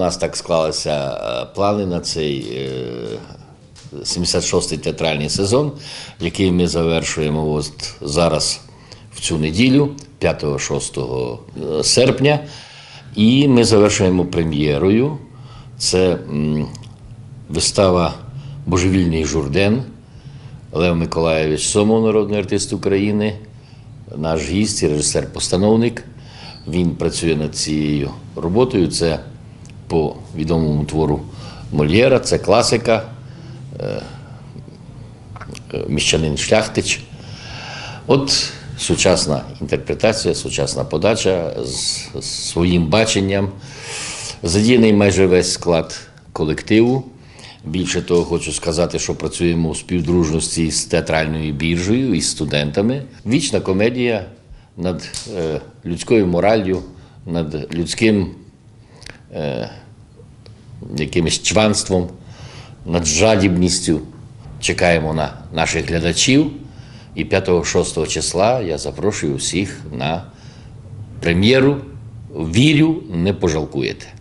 нас так склалися е, плани на цей е, 76-й театральний сезон, який ми завершуємо от зараз в цю неділю, 5-6 серпня. І ми завершуємо прем'єрою. Це вистава Божевільний журден. Лев Миколаєвич Сомов, народний артист України, наш гість, і режисер-постановник. Він працює над цією роботою. Це по відомому твору Мольєра, це класика, е, е, міщанин Шляхтич. От сучасна інтерпретація, сучасна подача з своїм баченням. Задіяний майже весь склад колективу. Більше того, хочу сказати, що працюємо у співдружності з театральною біржею і студентами. Вічна комедія над е, людською мораллю, над людським якимось чванством, над жадібністю. Чекаємо на наших глядачів. І 5-6 числа я запрошую всіх на прем'єру. Вірю, не пожалкуєте.